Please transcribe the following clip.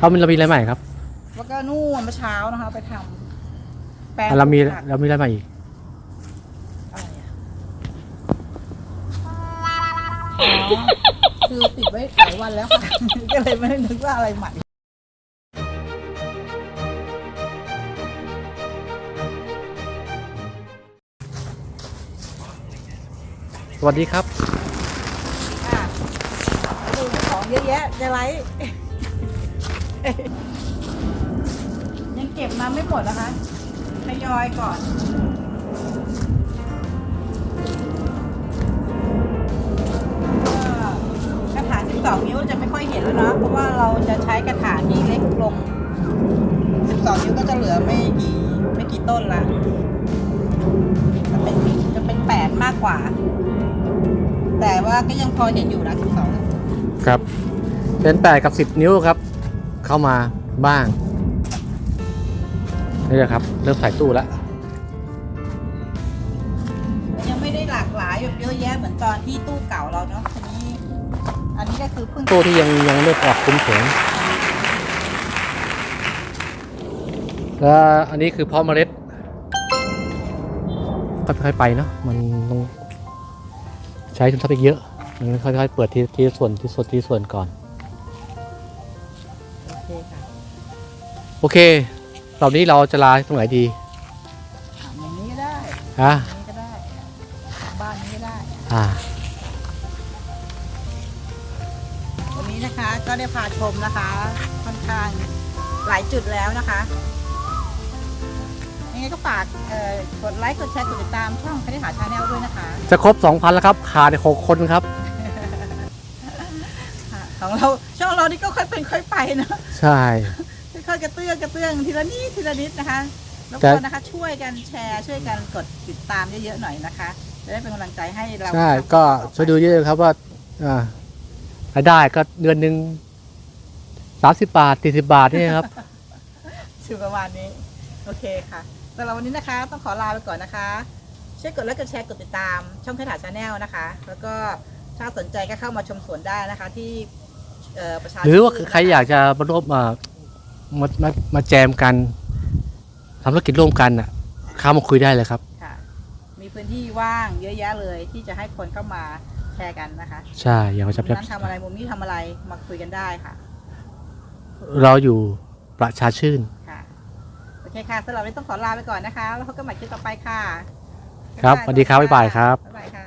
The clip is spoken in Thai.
เรามีเรามีอะไรใหม่ครับแล้วก็นู่นเมื่อเช้านะคะไปทำแปลงอะเรามีผักเรามีอะไรใหม่อีกอะไรอะอ๋อคือติดไว้หลายวันแล้วค่ะ ก็เลยไม่ได้นึกว่าอะไรใหม่สวัสดีครับ อะดูของเยอะแยะจะไลฟ์ ยังเก็บมาไม่หมดนะคะทยอยก่อนกระถาง12 นิ้วจะไม่ค่อยเห็นแล้วเนาะเพราะว่าเราจะใช้กระถางที่เล็กลง 12 นิ้วก็จะเหลือไม่กี่ไม่กี่ต้นละจะเป็นจะเป็นแปดมากกว่า แต่ว่าก็ยังพอเห็นอยู่นะ12ครับ เป็นแปดกับสิบนิ้วครับ เข้ามาบ้างนี่แหละครับ เริ่มใส่ตู้แล้วยังไม่ได้หลากหลายแบบเยอะแยะเหมือนตอนที่ตู้เก่าเราเนาะทีนี้ อันนี้ก็คือเพิ่งตู้ที่ยังยังไม่ออกคุ้มเถิงแล้วอันนี้คือเพาะเมล็ดค่อยๆไปเนาะมันต้องใช้ทุนทรัพย์อีกเยอะมันค่อยๆเปิดทีทีละส่วนทีละส่วนทีละส่วนก่อน อเครอบนี้เราจะลาตรงไหนดีอะอย่างนี้ก็ได้ฮะอย่างนี้ก็ได้บ้านนี้ก็ได้ อ่า วันนี้นะคะก็ได้พาชมนะคะ ค่อนข้างหลายจุดแล้วนะคะยังไงก็ฝากเอ่อกดไลค์กดแชร์กดติดตามช่องคณิตหาชาแนลด้วยนะคะจะครบ 2,000 แล้วครับขาดอีก6คนครับ ค่ะของเราช่องเรานี่ก็ค่อยเป็นค่อยไปนะใช่ค่อยๆ กระเตื้องกระเตื้องทีละนิดทีละนิดนะคะรบแต่กวนนะคะช่วยกันแชร์ช่วยกันกดติดตามเยอะๆหน่อยนะคะจะได้เป็นกำลังใจให้เราใช่ทำก็ต่อไปช่วยดูเยอะๆครับว่าอ่ารายได้ก็เดือนหนึ่ง30บาท40บาทนี่ครับชื่อประมาณนี้ โอเคค่ะสำหรับวันนี้นะคะ ต้องขอลาไปก่อนนะคะช่วยกดไลค์กดแชร์กดติดตามช่องคาถาชาแนลนะคะ แล้วก็ถ้าสนใจก็เข้ามาชมสวนได้นะคะที่เอ่อประชาหรือว่าชื่นใครอยากจะมาร่วมมา มามามาแจมกันทำธุรกิจร่วมกันอะเข้ามาคุยได้เลยครับ ค่ะ มีพื้นที่ว่างเยอะแยะเลยที่จะให้คนเข้ามาแชร์กันนะคะใช่อย่ามาจับมุมจับนั้นทำอะไรมุมนี้ทำอะไรมาคุยกันได้ค่ะ เราอยู่ประชาชื่น ค่ะ โอเคค่ะสำหรับวันนี้ต้องขอลาไปก่อนนะคะ แล้วพบกันใหม่คลิปต่อไปค่ะครับสวัสดีครับบ๊ายบายครับ บ๊ายบายค่ะ